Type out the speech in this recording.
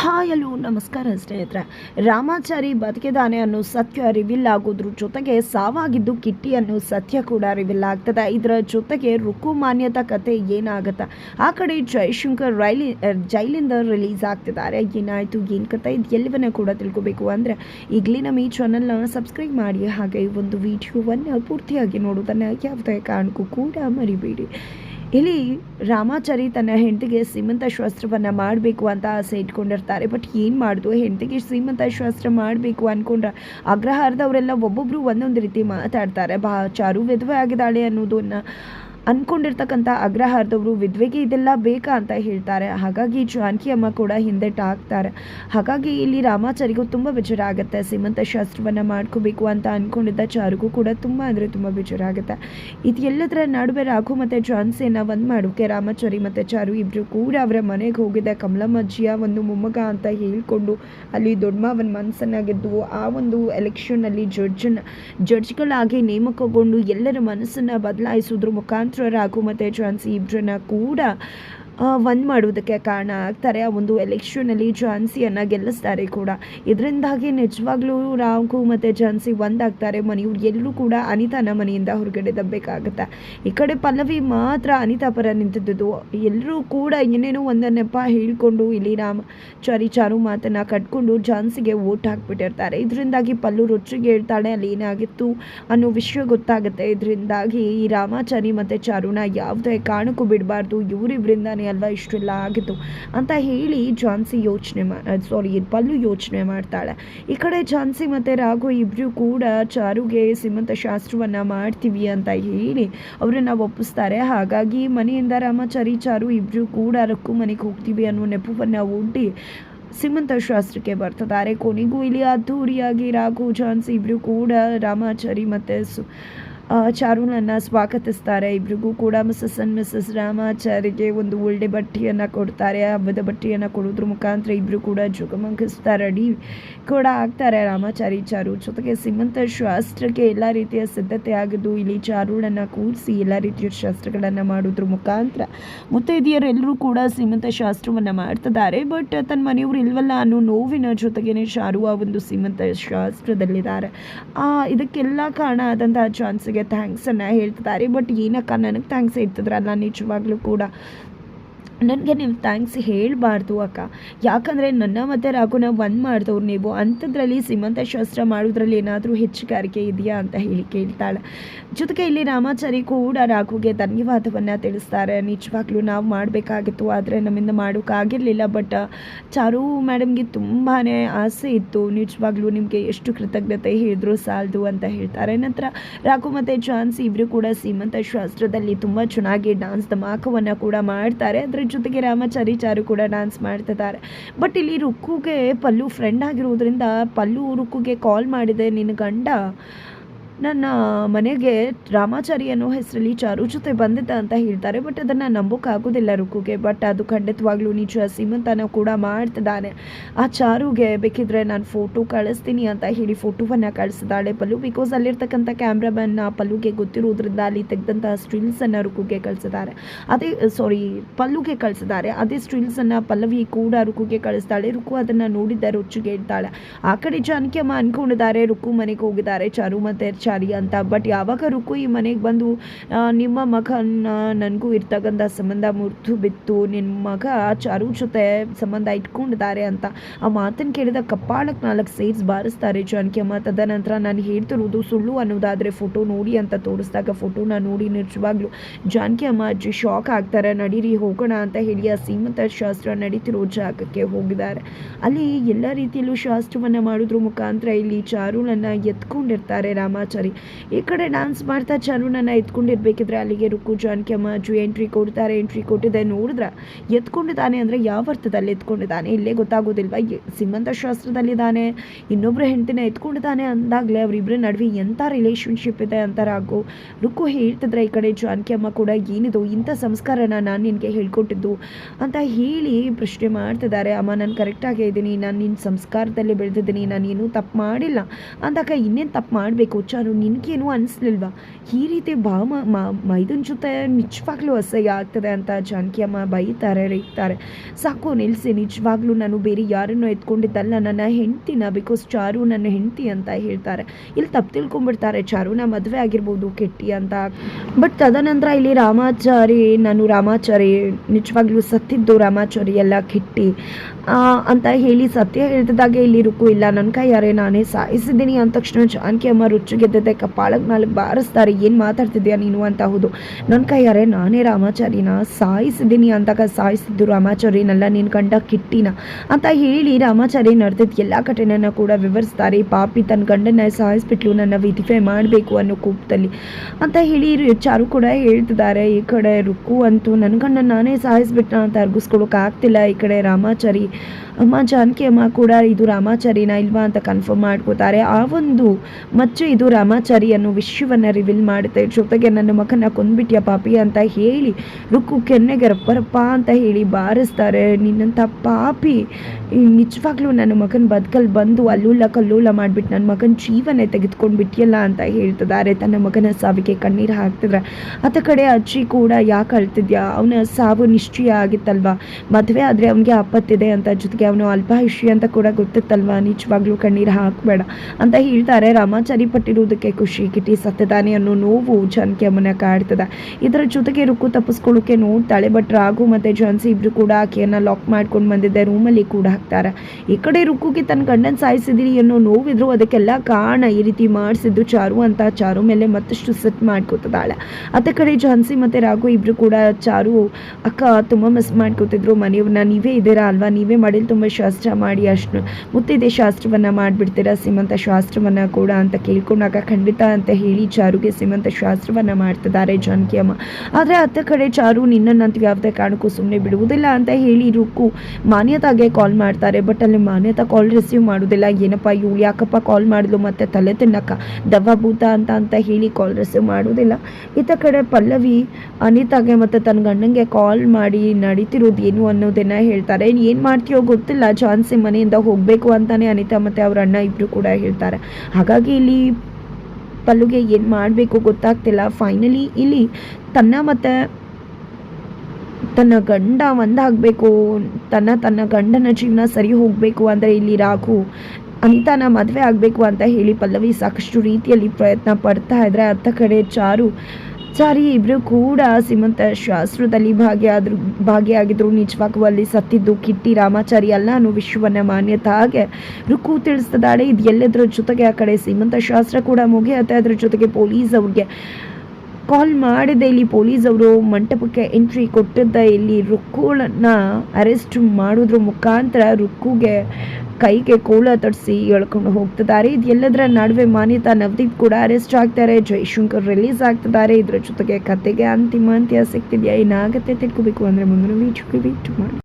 Hi hello ನಮಸ್ಕಾರ ಸ್ನೇಹಿತರೆ. ರಾಮಾಚಾರಿ ಬದುಕಿದಾನೆ ಅನ್ನೋ ಸತ್ಯ ರಿವಿಲ್ ಆಗೋದ್ರ ಜೊತೆಗೆ ಸಾವಾಗಿದ್ದು ಕಿಟ್ಟಿ ಅನ್ನೋ ಸತ್ಯ ಕೂಡ ರಿವಿಲ್ ಆಗ್ತದೆ. ಇದರ ಜೊತೆಗೆ ರುಕು ಮಾನ್ಯತಾ ಕತೆ ಏನಾಗುತ್ತೆ? ಆ ಕಡೆ ಜೈಶಂಕರ್ ರೈಲಿ ಜೈಲಿಂದ ರಿಲೀಸ್ ಆಗ್ತಿದ್ದಾರೆ. ಏನಾಯಿತು, ಏನು ಕತೆ? ಇದು ಎಲ್ಲವನ್ನ ಕೂಡ ತಿಳ್ಕೊಬೇಕು ಅಂದರೆ ಈಗಲೇ ನಮ್ಮ ಈ ಚಾನಲ್ನ ಸಬ್ಸ್ಕ್ರೈಬ್ ಮಾಡಿ ಹಾಗೆ ಈ ಒಂದು ವಿಡಿಯೋವನ್ನು ಪೂರ್ತಿಯಾಗಿ ನೋಡೋದನ್ನು ಯಾವುದೇ ಕಾರಣಕ್ಕೂ ಕೂಡ ಮರಿಬೇಡಿ. ಇಲ್ಲಿ ರಾಮಾಚಾರಿ ತನ್ನ ಹೆಂಡತಿಗೆ ಸೀಮಂತ ಶಾಸ್ತ್ರವನ್ನು ಮಾಡಬೇಕು ಅಂತ ಆಸೆ ಇಟ್ಕೊಂಡಿರ್ತಾರೆ. ಬಟ್ ಏನು ಮಾಡೋದು? ಹೆಂಡತಿಗೆ ಸೀಮಂತ ಶಾಸ್ತ್ರ ಮಾಡಬೇಕು ಅಂದ್ಕೊಂಡ್ರೆ ಅಗ್ರಹಾರದವರೆಲ್ಲ ಒಬ್ಬೊಬ್ಬರು ಒಂದೊಂದು ರೀತಿ ಮಾತಾಡ್ತಾರೆ. ಬಾ, ಚಾರು ವಿಧವೆ ಆಗಿದ್ದಾಳೆ ಅನ್ನೋದನ್ನು ಅಂದ್ಕೊಂಡಿರ್ತಕ್ಕಂಥ ಅಗ್ರಹಾರದವರು ವಿದ್ವೆಗೆ ಇದೆಲ್ಲ ಬೇಕಾ ಅಂತ ಹೇಳ್ತಾರೆ. ಹಾಗಾಗಿ ಜಾನಕಿ ಅಮ್ಮ ಕೂಡ ಹಿಂದೆ ಹಾಕ್ತಾರೆ ಹಾಗಾಗಿ ಇಲ್ಲಿ ರಾಮಾಚಾರಿಗೂ ತುಂಬ ಬೇಜಾರ ಆಗುತ್ತೆ. ಸೀಮಂತ ಶಾಸ್ತ್ರವನ್ನು ಮಾಡ್ಕೋಬೇಕು ಅಂತ ಅಂದ್ಕೊಂಡಿದ್ದ ಚಾರಿಗೂ ಕೂಡ ತುಂಬ ಅಂದರೆ ತುಂಬ ಬೇಜಾರಾಗುತ್ತೆ ಇದು ಎಲ್ಲದರ ನಡುವೆ ರಾಘು ಮತ್ತು ಜಾನ್ಸಿಯನ್ನು ಒಂದು ಮಾಡೋಕ್ಕೆ ರಾಮಾಚಾರಿ ಮತ್ತು ಚಾರು ಇಬ್ಬರು ಕೂಡ ಅವರ ಮನೆಗೆ ಹೋಗಿದೆ ಕಮಲಮ್ಮಜ್ಜಿಯ ಒಂದು ಮೊಮ್ಮಗ ಅಂತ ಹೇಳಿಕೊಂಡು ಅಲ್ಲಿ ದೊಡ್ಡ ಮಾವನ ಮನಸ್ಸನ್ನು ಗೆದ್ದು ಆ ಒಂದು ಎಲೆಕ್ಷನ್ನಲ್ಲಿ ಜಡ್ಜನ್ನು ಜಡ್ಜ್ಗಳಾಗಿ ನೇಮಕಗೊಂಡು ಎಲ್ಲರ ಮನಸ್ಸನ್ನು ಬದಲಾಯಿಸೋದ್ರ. ಮುಖಾಂತರ ರಾಘು ಮತ್ತು ಇಬ್ಬರನ್ನ ಕೂಡ ಒಂದು ಮಾಡುವುದಕ್ಕೆ ಕಾರಣ ಆಗ್ತಾರೆ. ಆ ಒಂದು ಎಲೆಕ್ಷನಲ್ಲಿ ಝಾನ್ಸಿಯನ್ನು ಗೆಲ್ಲಿಸ್ತಾರೆ ಕೂಡ. ಇದರಿಂದಾಗಿ ನಿಜವಾಗ್ಲೂ ರಾಹು ಮತ್ತು ಝಾನ್ಸಿ ಒಂದಾಗ್ತಾರೆ ಮನೆಯವ್ರು ಎಲ್ಲರೂ ಕೂಡ ಅನಿತಾನ ಮನೆಯಿಂದ ಹೊರಗಡೆ ದಬ್ಬಬೇಕಾಗತ್ತೆ ಈ ಕಡೆ ಪಲ್ಲವಿ ಮಾತ್ರ ಅನಿತಾ ಪರ ನಿಂತಿದ್ದು ಎಲ್ಲರೂ ಕೂಡ ಏನೇನೋ ಒಂದು ನೆಪ ಹೇಳ್ಕೊಂಡು ಇಲ್ಲಿ ರಾಮ ಚಾರಿ ಚಾರು ಮಾತನ್ನು ಕಟ್ಕೊಂಡು ಝಾನ್ಸಿಗೆ ಓಟ್ ಹಾಕ್ಬಿಟ್ಟಿರ್ತಾರೆ. ಇದರಿಂದಾಗಿ ಪಲ್ಲು ರುಚಿಗೆ ಹೇಳ್ತಾಳೆ ಅಲ್ಲಿ ಏನಾಗಿತ್ತು ಅನ್ನೋ ವಿಷಯ ಗೊತ್ತಾಗುತ್ತೆ. ಇದರಿಂದಾಗಿ ಈ ರಾಮಾಚಾರಿ ಮತ್ತು ಚಾರುನ ಯಾವುದೇ ಕಾರಣಕ್ಕೂ ಬಿಡಬಾರ್ದು. ಇವರಿಬ್ಬರಿಂದಾನೇ ಅಲ್ವಾ, ಇಷ್ಟೆಲ್ಲ ಆಗಿದ್ದು. ಅಂತ ಹೇಳಿ ಝಾನ್ಸಿ ಯೋಚನೆ ಮಾ ಸಾರಿ ಪಲ್ಲು ಯೋಚನೆ ಮಾಡ್ತಾಳೆ. ಈ ಕಡೆ ಝಾನ್ಸಿ ಮತ್ತು ರಾಘು ಇಬ್ಬರು ಕೂಡ ಚಾರುಗೆ ಸಿಮಂತ ಶಾಸ್ತ್ರವನ್ನು ಮಾಡ್ತೀವಿ ಅಂತ ಹೇಳಿ ಅವರನ್ನು ಒಪ್ಪಿಸ್ತಾರೆ. ಹಾಗಾಗಿ ಮನೆಯಿಂದ ರಾಮಾಚಾರಿ, ಚಾರು ಇಬ್ಬರು ಕೂಡ ರಕ್ಕು ಮನೆಗೆ ಹೋಗ್ತೀವಿ ಅನ್ನೋ ನೆಪವನ್ನು ಒಡ್ಡಿ ಸಿಮಂತ ಶಾಸ್ತ್ರಕ್ಕೆ ಬರ್ತದಾರೆ. ಕೊನೆಗೂ ಇಲ್ಲಿ ಅದ್ಧೂರಿಯಾಗಿ ರಾಘು, ಝಾನ್ಸಿ ಇಬ್ಬರು ಕೂಡ ರಾಮಾಚಾರಿ ಮತ್ತು ಸು ಚಾರುನನ್ನು ಸ್ವಾಗತಿಸ್ತಾರೆ. ಇಬ್ರಿಗೂ ಕೂಡ ಮಿಸಸ್ ಅನ್ ಮಿಸಸ್ ರಾಮಾಚಾರಿಗೆ ಒಂದು ಒಳ್ಳೆ ಬಟ್ಟೆಯನ್ನು ಕೊಡ್ತಾರೆ. ಹಬ್ಬದ ಬಟ್ಟೆಯನ್ನು ಕೊಡೋದ್ರ ಮುಖಾಂತರ ಇಬ್ಬರು ಕೂಡ ಜುಗಮಗಿಸ್ತಾ ರೆಡಿ ಕೂಡ ಆಗ್ತಾರೆ ರಾಮಾಚಾರಿ ಚಾರು. ಜೊತೆಗೆ ಸೀಮಂತ ಶಾಸ್ತ್ರಕ್ಕೆ ಎಲ್ಲ ರೀತಿಯ ಸಿದ್ಧತೆ ಆಗಿದ್ದು, ಇಲ್ಲಿ ಚಾರುಳನ್ನು ಕೂರಿಸಿ ಎಲ್ಲ ರೀತಿಯ ಶಾಸ್ತ್ರಗಳನ್ನು ಮಾಡೋದ್ರ ಮುಖಾಂತರ ಮುತ್ತೈದೆಯರೆಲ್ಲರೂ ಕೂಡ ಸೀಮಂತ ಶಾಸ್ತ್ರವನ್ನು ಮಾಡ್ತಿದ್ದಾರೆ. ಬಟ್ ತನ್ನ ಮನೆಯವರು ಇಲ್ವಲ್ಲ ಅನ್ನೋ ನೋವಿನ ಜೊತೆಗೇನೆ ಚಾರು ಆ ಒಂದು ಸೀಮಂತ ಶಾಸ್ತ್ರದಲ್ಲಿದ್ದಾರೆ. ಇದಕ್ಕೆಲ್ಲ ಕಾರಣ ಆದಂತಹ ಚಾನ್ಸ್ಗೆ ಥ್ಯಾಂಕ್ಸನ್ನು ಹೇಳ್ತಿದ್ದಾರೆ. ಬಟ್ ಏನಕ್ಕ ನನಗೆ ಥ್ಯಾಂಕ್ಸ್ ಹೇಳ್ತಿದ್ರಲ್ಲ ನಿಜವಾಗ್ಲೂ ಕೂಡ. ನನಗೆ ನೀವು ಥ್ಯಾಂಕ್ಸ್ ಹೇಳಬಾರ್ದು ಅಕ್ಕ. ಯಾಕಂದರೆ ನನ್ನ ಮತ್ತು ರಾಘುನ ಒಂದು ಮಾಡಿದವ್ರು ನೀವು. ಅಂಥದ್ರಲ್ಲಿ ಸೀಮಂತ ಶಾಸ್ತ್ರ ಮಾಡೋದ್ರಲ್ಲಿ ಏನಾದರೂ ಹೆಚ್ಚುಗಾರಿಕೆ ಇದೆಯಾ ಅಂತ ಹೇಳಿ ಕೇಳ್ತಾಳೆ. ಜೊತೆಗೆ ಇಲ್ಲಿ ರಾಮಾಚಾರಿ ಕೂಡ ರಾಘುಗೆ ಧನ್ಯವಾದವನ್ನು ತಿಳಿಸ್ತಾರೆ. ನಿಜವಾಗ್ಲೂ ನಾವು ಮಾಡಬೇಕಾಗಿತ್ತು, ಆದರೆ ನಮ್ಮಿಂದ ಮಾಡೋಕ್ಕಾಗಿರಲಿಲ್ಲ ಬಟ್ ಚಾರು ಮೇಡಮ್ಗೆ ತುಂಬಾ ಆಸೆ ಇತ್ತು. ನಿಜವಾಗ್ಲೂ ನಿಮಗೆ ಎಷ್ಟು ಕೃತಜ್ಞತೆ ಹೇಳಿದ್ರು ಸಾಲದು ಅಂತ ಹೇಳ್ತಾರೆ. ನಂತರ ರಾಘು ಮತ್ತು ಜಾನ್ಸಿ ಇಬ್ಬರು ಕೂಡ ಸೀಮಂತ ಶಾಸ್ತ್ರದಲ್ಲಿ ತುಂಬ ಚೆನ್ನಾಗಿ ಡಾನ್ಸ್ ಧಮಾಕವನ್ನು ಕೂಡ ಮಾಡ್ತಾರೆ. ಅದರ ಜೊತೆಗೆ ರಾಮಾಚಾರಿ ಚಾರು ಕೂಡ ಡಾನ್ಸ್ ಮಾಡ್ತಿದ್ದಾರೆ. ಬಟ್ ಇಲ್ಲಿ ರುಕ್ಕುಗೆ ಪಲ್ಲು ಫ್ರೆಂಡ್ ಆಗಿರೋದ್ರಿಂದ ಪಲ್ಲು ರುಕ್ಕುಗೆ ಕಾಲ್ ಮಾಡಿದೆ ನಿನ್ನ ಗಂಡ. ನನ್ನ ಮನೆಗೆ ರಾಮಾಚಾರಿ ಅನ್ನೋ ಹೆಸರಲ್ಲಿ ಚಾರು ಜೊತೆ ಬಂದಿದ್ದ ಅಂತ ಹೇಳ್ತಾರೆ. ಬಟ್ ಅದನ್ನು ನಂಬೋಕ್ಕಾಗೋದಿಲ್ಲ ರುಕುಗೆ. ಬಟ್ ಅದು ಖಂಡಿತವಾಗ್ಲೂ ನಿಜ. ಸೀಮಂತನ ಕೂಡ ಮಾಡ್ತಿದ್ದಾನೆ. ಆ ಚಾರುಗೆ ಬೇಕಿದ್ರೆ ನಾನು ಫೋಟೋ ಕಳಿಸ್ತೀನಿ ಅಂತ ಹೇಳಿ ಫೋಟೋವನ್ನು ಕಳಿಸಿದಾಳೆ ಪಲ್ಲು. ಬಿಕಾಸ್ ಅಲ್ಲಿರ್ತಕ್ಕಂಥ ಕ್ಯಾಮ್ರಾಮನ್ನ ಪಲ್ಲುಗೆ ಗೊತ್ತಿರೋದ್ರಿಂದ ಅಲ್ಲಿ ತೆಗೆದಂತಹ ಸ್ಟಿಲ್ಸನ್ನು ರುಕುಗೆ ಕಳಿಸಿದ್ದಾರೆ. ಅದೇ ಸಾರಿ ಪಲ್ಲುಗೆ ಕಳಿಸಿದ್ದಾರೆ. ಅದೇ ಸ್ಟಿಲ್ಸನ್ನು ಪಲ್ಲವಿ ಕೂಡ ರುಕುಗೆ ಕಳಿಸ್ತಾಳೆ ರುಕು ಅದನ್ನು ನೋಡಿದ್ದ ರುಚಿಗೆ ಹೇಳ್ತಾಳೆ ಆ ಕಡೆ ಜಾನಕಿ ಅಮ್ಮ ಅನ್ಕೊಂಡಿದ್ದಾರೆ. ರುಕು ಮನೆಗೆ ಹೋಗಿದ್ದಾರೆ. ಚಾರು ಮತ್ತು ಚಾರಿ ಅಂತ. ಬಟ್ ಯಾವಾಗ ರುಕು ಈ ಮನೆಗೆ ಬಂದು ನಿಮ್ಮ ಮಗ ನನಗೂ ಇರ್ತಕ್ಕಂಥ ಸಂಬಂಧ ಮುರಿದು ಬಿತ್ತು ನಿನ್ನ ಮಗ ಚಾರು ಜೊತೆ ಸಂಬಂಧ ಇಟ್ಕೊಂಡಿದ್ದಾರೆ ಅಂತ ಆ ಮಾತನ್ನು ಕೇಳಿದ ಕಪ್ಪಾಳಕ್ಕೆ ನಾಲ್ಕು ಸೇರ್ಸ್ ಬಾರಿಸ್ತಾರೆ ಜಾನಕಿ ಅಮ್ಮ. ತದನಂತರ ನಾನು ಹೇಳ್ತಿರೋದು ಸುಳ್ಳು ಅನ್ನೋದಾದರೆ ಫೋಟೋ ನೋಡಿ ಅಂತ ತೋರಿಸಿದಾಗ ಫೋಟೋನ ನೋಡಿ ನಿಜವಾಗ್ಲೂ ಜಾನಕಿ ಅಮ್ಮ ಅಜ್ಜಿ ಶಾಕ್ ಆಗ್ತಾರೆ. ನಡೀರಿ, ಹೋಗೋಣ ಅಂತ ಹೇಳಿ ಆ ಸೀಮಂತ ಶಾಸ್ತ್ರ ನಡೀತಿರೋ ಜಾಗಕ್ಕೆ ಹೋಗಿದ್ದಾರೆ. ಅಲ್ಲಿ ಎಲ್ಲ ರೀತಿಯಲ್ಲೂ ಶಾಸ್ತ್ರವನ್ನು ಮಾಡೋದ್ರ ಮುಖಾಂತರ ಇಲ್ಲಿ ಚಾರುಳನ್ನು ಎತ್ಕೊಂಡಿರ್ತಾರೆ ರಾಮಾಚಾರಿ ಈ ಕಡೆ ಡ್ಯಾನ್ಸ್ ಮಾಡ್ತಾ ಚಾರುನನ್ನು ಎತ್ಕೊಂಡಿರ್ಬೇಕಿದ್ರೆ ಅಲ್ಲಿಗೆ ರುಕು ಜಾನಕಿ ಅಜ್ಜು ಎಂಟ್ರಿ ಕೊಡ್ತಾರೆ ಎಂಟ್ರಿ ಕೊಟ್ಟಿದೆ. ನೋಡಿದ್ರೆ? ಎತ್ಕೊಂಡಿದ್ದಾನೆ ಅಂದರೆ ಯಾವ ಅರ್ಥದಲ್ಲಿ ಎತ್ಕೊಂಡಿದ್ದಾನೆ? ಇಲ್ಲೇ ಗೊತ್ತಾಗೋದಿಲ್ವ? ಸಿಮಂತ ಶಾಸ್ತ್ರದಲ್ಲಿದ್ದಾನೆ. ಇನ್ನೊಬ್ಬರ ಹೆಂಡತಿನ ಎತ್ಕೊಂಡಿದ್ದಾನೆ ಅಂದಾಗಲೇ ಅವರಿಬ್ಬರ ನಡುವೆ ಎಂಥ ರಿಲೇಷನ್ಶಿಪ್ ಇದೆ ಅಂತ ರಾಘು ರುಕು ಹೇಳ್ತಿದ್ರೆ ಈ ಕಡೆ ಜಾನಕಿ ಅಮ್ಮ ಕೂಡ ಏನಿದು, ಇಂಥ ಸಂಸ್ಕಾರನ ನಾನು ನಿನಗೆ ಹೇಳ್ಕೊಟ್ಟಿದ್ದು ಅಂತ ಹೇಳಿ ಪ್ರಶ್ನೆ ಮಾಡ್ತಿದ್ದಾರೆ. ಅಮ್ಮ, ನಾನು ಕರೆಕ್ಟಾಗೇ ಇದ್ದೀನಿ. ನಾನು ನಿನ್ನ ಸಂಸ್ಕಾರದಲ್ಲಿ ಬೆಳೆದಿದ್ದೀನಿ. ನಾನು ಏನೂ ತಪ್ಪು ಮಾಡಿಲ್ಲ. ಅಂದಾಗ ಇನ್ನೇನು ತಪ್ಪು ಮಾಡಬೇಕು? ಚಾರು ಚಾರು ನಿನಗೇನು ಅನಿಸ್ಲಿಲ್ವಾ? ಈ ರೀತಿ ಬಾ ಮೈದನ್ ಜೊತೆ ನಿಜವಾಗ್ಲೂ ಅಸಹ್ಯ ಆಗ್ತದೆ ಅಂತ ಜಾನಕಿ ಅಮ್ಮ ಬೈತಾರೆ, ರೇಗ್ತಾರೆ. ಸಾಕು ನಿಲ್ಲಿಸಿ ನಿಜವಾಗ್ಲೂ ನಾನು ಬೇರೆ ಯಾರನ್ನೂ ಎತ್ಕೊಂಡಿದ್ದಲ್ಲ, ನನ್ನ ಹೆಂಡ್ತಿನ ಬಿಕಾಸ್ ಚಾರು ನನ್ನ ಹೆಂಡ್ತಿ ಅಂತ ಹೇಳ್ತಾರೆ. ಇಲ್ಲಿ ತಪ್ಪು ತಿಳ್ಕೊಂಬಿಡ್ತಾರೆ ಚಾರುನ ಮದುವೆ ಆಗಿರ್ಬೋದು, ಕೆಟ್ಟಿ ಅಂತ. ಬಟ್ ತದನಂತರ ಇಲ್ಲಿ ರಾಮಾಚಾರಿ, ನಾನು ರಾಮಾಚಾರಿ, ನಿಜವಾಗ್ಲೂ ಸತ್ತಿದ್ದು ರಾಮಾಚಾರಿ ಎಲ್ಲ ಕೆಟ್ಟಿ. ಅಂತ ಹೇಳಿ ಸತ್ಯ ಹೇಳ್ತಿದ್ದಾಗೆ ಇಲ್ಲಿ ರುಕು ಇಲ್ಲ. ನನ್ನ ಕೈಯಾರೆ ನಾನೇ ಸಾಯಿಸಿದ್ದೀನಿ. ಅಂದ ತಕ್ಷಣ ಜಾನಕಿ ಅಮ್ಮ ರುಚಿಗೆದ್ದದೆ ಕಪಾಳಕ್ಕೆ ನಾಲ್ಕು ಬಾರಿಸ್ತಾರೆ. ಏನು ಮಾತಾಡ್ತಿದ್ಯಾ ನೀನು ಅಂತ ಹೌದು. ನನ್ನ ಕೈಯಾರೆ ನಾನೇ ರಾಮಾಚಾರಿನ ಸಾಯಿಸಿದ್ದೀನಿ ಕ ಸಾಯಿಸಿದ್ದು ರಾಮಾಚಾರಿನಲ್ಲ ನೀನು ಕಂಡ ಕಿಟ್ಟಿನ. ಅಂತ ಹೇಳಿ ರಾಮಾಚಾರಿ ನಡೆದಿದ್ದ ಎಲ್ಲ ಘಟನೆನ ಕೂಡ ವಿವರಿಸ್ತಾರೆ. ಪಾಪಿ ತನ್ನ ಗಂಡನ ಸಾಯಿಸ್ಬಿಟ್ಲು, ನನ್ನ ವಿಧಿಫೆ ಮಾಡಬೇಕು ಅನ್ನೋ ಕೋಪದಲ್ಲಿ. ಅಂತ ಹೇಳಿ ಚಾರು ಕೂಡ ಹೇಳ್ತಿದ್ದಾರೆ. ಈ ಕಡೆ ರುಕ್ಕು ಅಂತೂ ನನ್ನ ಗಂಡನ ನಾನೇ ಸಾಯಿಸ್ಬಿಟ್ನ ಅಂತ ಅರ್ಗಿಸ್ಕೊಳಕ್ಕೆ ಆಗ್ತಿಲ್ಲ. ಈ ಕಡೆ ರಾಮಾಚಾರಿ, ಅಮ್ಮ ಜಾನಕಿ ಅಮ್ಮ ಕೂಡ ಇದು ರಾಮಾಚಾರಿನ ಇಲ್ವಾ ಅಂತ ಕನ್ಫರ್ಮ್ ಮಾಡ್ಕೋತಾರೆ. ಆ ಒಂದು ಮಚ್ಚು ಇದು ರಾಮಾಚಾರಿ ಅನ್ನೋ ವಿಷಯವನ್ನು ರಿವೀಲ್ ಮಾಡುತ್ತೆ. ಜೊತೆಗೆ ನನ್ನ ಮಗನ ಕೊಂದ್ಬಿಟ್ಟಿಯ ಪಾಪಿ ಅಂತ ಹೇಳಿ, ರುಕ್ಕು ಕೆನ್ನೆಗೆ ರಪ್ಪ ರಪ್ಪ ಅಂತ ಹೇಳಿ ಬಾರಿಸ್ತಾರೆ. ನಿನ್ನಂಥ ಪಾಪಿ ನಿಜವಾಗ್ಲೂ ನನ್ನ ಮಗನ ಬದುಕಲ್ಲಿ ಬಂದು ಅಲ್ಲೂಲ ಕಲ್ಲೂಲ ಮಾಡಿಬಿಟ್ಟು ನನ್ನ ಮಗನ ಜೀವನ ತೆಗೆದುಕೊಂಡು ಬಿಟ್ಟಿಯಲ್ಲ ಅಂತ ಹೇಳ್ತಿದ್ದಾರೆ ತನ್ನ ಮಗನ ಸಾವಿಗೆ ಕಣ್ಣೀರು ಹಾಕ್ತಿದ್ರೆ ಆತ ಕಡೆ ಅಜ್ಜಿ ಕೂಡ ಯಾಕೆ ಅಳ್ತಿದ್ಯಾ? ಅವನ ಸಾವು ನಿಶ್ಚಯ ಆಗಿತ್ತಲ್ವಾ? ಮದುವೆ ಆದರೆ ಅವನಿಗೆ ಅಪ್ಪತ್ತಿದೆ ಅಂತ, ಜೊತೆಗೆ ಅವನು ಅಲ್ಪಾಯುಷಿ ಅಂತ ಕೂಡ ಗೊತ್ತಿತ್ತಲ್ವಾ? ನಿಜವಾಗ್ಲೂ ಕಣ್ಣೀರು ಹಾಕಬೇಡ ಅಂತ ಹೇಳ್ತಾರೆ. ರಾಮಾಚಾರಿ ಪಟ್ಟಿರುವುದಕ್ಕೆ ಖುಷಿ ಕಿಟಿ ಸತ್ತದಾನೆ ಅನ್ನೋ ನೋವು ಜಾನಕಿ ಅಮ್ಮನ ಕಾಡ್ತದೆ. ಇದರ ಜೊತೆಗೆ ರುಕ್ಕು ತಪ್ಪಿಸ್ಕೊಳ್ಳೋಕೆ ನೋಡ್ತಾಳೆ ಬಟ್ ರಾಘು ಮತ್ತು ಜಾನ್ಸಿ ಇಬ್ರು ಕೂಡ ಆಕೆಯನ್ನು ಲಾಕ್ ಮಾಡ್ಕೊಂಡು ಬಂದಿದ್ದೆ ರೂಮಲ್ಲಿ ಕೂಡ ಹಾಕ್ತಾರೆ. ಈ ಕಡೆ ರುಕ್ಕುಗೆ ತನ್ನ ಗಂಡನ ಸಾಯಿಸಿದಿರಿ ಅನ್ನೋ ನೋವಿದ್ರು, ಅದಕ್ಕೆಲ್ಲ ಕಾರಣ ಈ ರೀತಿ ಮಾಡಿಸಿದ್ದು ಚಾರು ಅಂತ ಚಾರು ಮೇಲೆ ಮತ್ತಷ್ಟು ಸೆಟ್ ಮಾಡ್ಕೋತದಾಳೆ. ಅತ್ತ ಕಡೆ ಜಾನ್ಸಿ ಮತ್ತು ರಾಘು ಇಬ್ರು ಕೂಡ ಚಾರು ಅಕ್ಕ ತುಂಬ ಮಿಸ್ ಮಾಡ್ಕೋತಿದ್ರು ಮನೆಯವ್ರನ್ನ ನೀವೇ ಇದ್ದೀರಾ ಅಲ್ವಾ? ನೀವೇ ಮಾಡಿಲ್ ತುಂಬ ಶಾಸ್ತ್ರ ಮಾಡಿ ಅಷ್ಟು ಮುತ್ತಿದೆ ಶಾಸ್ತ್ರವನ್ನು ಮಾಡಿಬಿಡ್ತೀರಾ ಸೀಮಂತ ಶಾಸ್ತ್ರವನ್ನು ಕೂಡ ಅಂತ ಕೇಳ್ಕೊಂಡಾಗ ಖಂಡಿತ ಅಂತ ಹೇಳಿ ಚಾರುಗೆ ಸೀಮಂತ ಶಾಸ್ತ್ರವನ್ನು ಮಾಡ್ತಿದ್ದಾರೆ ಜಾನಕಿ ಅಮ್ಮ. ಆದರೆ ಅತ್ತ ಕಡೆ ಚಾರು ನಿನ್ನನ್ನಂತೂ ಯಾವುದೇ ಕಾರಣಕ್ಕೂ ಸುಮ್ಮನೆ ಬಿಡುವುದಿಲ್ಲ ಅಂತ ಹೇಳಿ ರುಕ್ಕು ಮಾನ್ಯತಾಗೆ ಕಾಲ್ ಮಾಡ್ತಾರೆ. ಬಟ್ ಅಲ್ಲಿ ಮಾನ್ಯತಾ ಕಾಲ್ ರಿಸೀವ್ ಮಾಡೋದಿಲ್ಲ ಏನಪ್ಪ ಇವಳು ಯಾಕಪ್ಪ ಕಾಲ್ ಮಾಡಲು ಮತ್ತೆ ತಲೆ ತಿನ್ನಕ್ಕ? ದವ್ವ ಭೂತ ಅಂತ ಅಂತ ಹೇಳಿ ಕಾಲ್ ರಿಸೀವ್ ಮಾಡೋದಿಲ್ಲ ಈತ ಕಡೆ ಪಲ್ಲವಿ ಅನಿತಾಗೆ ಮತ್ತು ತನ್ನ ಗಂಡಂಗೆ ಕಾಲ್ ಮಾಡಿ ನಡೀತಿರೋದು ಏನು ಅನ್ನೋದನ್ನ ಹೇಳ್ತಾರೆ. ಏನು ಮಾಡ್ತೀಯೋ ಗೊತ್ತಿಲ್ಲ. ಜಾನ್ಸಿ ಮನೆಯಿಂದ ಹೋಗಬೇಕು ಅಂತಾನೆ ಅನಿತಾ ಮತ್ತು ಅವ್ರ ಅಣ್ಣ ಇಬ್ಬರು ಕೂಡ ಹೇಳ್ತಾರೆ. ಹಾಗಾಗಿ ಇಲ್ಲಿ ಪಲ್ಲುಗೆ ಏನು ಮಾಡಬೇಕು ಗೊತ್ತಾಗ್ತಿಲ್ಲ. ಫೈನಲಿ ಇಲ್ಲಿ ತನ್ನ ಮತ್ತು ತನ್ನ ಗಂಡ ಒಂದಾಗಬೇಕು. ತನ್ನ ತನ್ನ ಗಂಡನ ಜೀವನ ಸರಿ ಹೋಗಬೇಕು ಅಂದರೆ ಇಲ್ಲಿ ರಾಘು ಅಂತನ ಮದುವೆ ಆಗಬೇಕು ಅಂತ ಹೇಳಿ ಪಲ್ಲವಿ ಸಾಕಷ್ಟು ರೀತಿಯಲ್ಲಿ ಪ್ರಯತ್ನ ಪಡ್ತಾ ಇದ್ರೆ. ಅತ್ತ ಕಡೆ ಚಾರು ಚಾರಿ ಇಬ್ಬರು ಕೂಡ ಸೀಮಂತ ಶಾಸ್ತ್ರದಲ್ಲಿ ಭಾಗಿಯಾದ್ರು, ಭಾಗಿಯಾಗಿದ್ರು. ನಿಜವಾಗೂ ಅಲ್ಲಿ ಸತ್ತಿದ್ದು ಕಿಟ್ಟಿ ರಾಮಾಚಾರಿ ಅಲ್ಲ ಅನ್ನೋ ಮಾನ್ಯತಾ ಮಾನ್ಯತೆ ಹಾಗೆ ರುಕು ತಿಳಿಸ್ತದಾಳೆ ಇದು ಎಲ್ಲದರ ಜೊತೆಗೆ ಆ ಕಡೆ ಸೀಮಂತ ಶಾಸ್ತ್ರ ಕೂಡ ಮುಗಿಯತ್ತೆ. ಅದ್ರ ಜೊತೆಗೆ ಪೊಲೀಸ್ ಅವ್ರಿಗೆ ಕಾಲ್ ಮಾಡಿದೆ ಇಲ್ಲಿ ಪೊಲೀಸ್ ಅವರು, ಮಂಟಪಕ್ಕೆ ಎಂಟ್ರಿ ಕೊಟ್ಟಿದ್ದ ಇಲ್ಲಿ ರುಕ್ಕುಳನ್ನ ಅರೆಸ್ಟ್ ಮಾಡೋದ್ರ ಮುಖಾಂತರ ರುಕ್ಕುಗೆ ಕೈಗೆ ಕೋಳ ತಡಿಸಿ ಎಳ್ಕೊಂಡು ಹೋಗ್ತಿದ್ದಾರೆ. ಇದೆಲ್ಲದರ ನಡುವೆ ಮಾನ್ಯತಾ ನವದೀಪ್ ಕೂಡ ಅರೆಸ್ಟ್ ಆಗ್ತಾರೆ. ಜೈಶಂಕರ್ ರಿಲೀಸ್ ಆಗ್ತಿದ್ದಾರೆ. ಇದರ ಜೊತೆಗೆ ಕತೆಗೆ ಅಂತಿಮ ಅಂತ್ಯ ಸಿಗ್ತಿದೆಯಾ? ಏನಾಗುತ್ತೆ ತಿಳ್ಕೋಬೇಕು ಅಂದ್ರೆ ಮುಂದಿನ ವೀಡಿಯೋಗೆ ವೀಟ್ ಮಾಡಿ.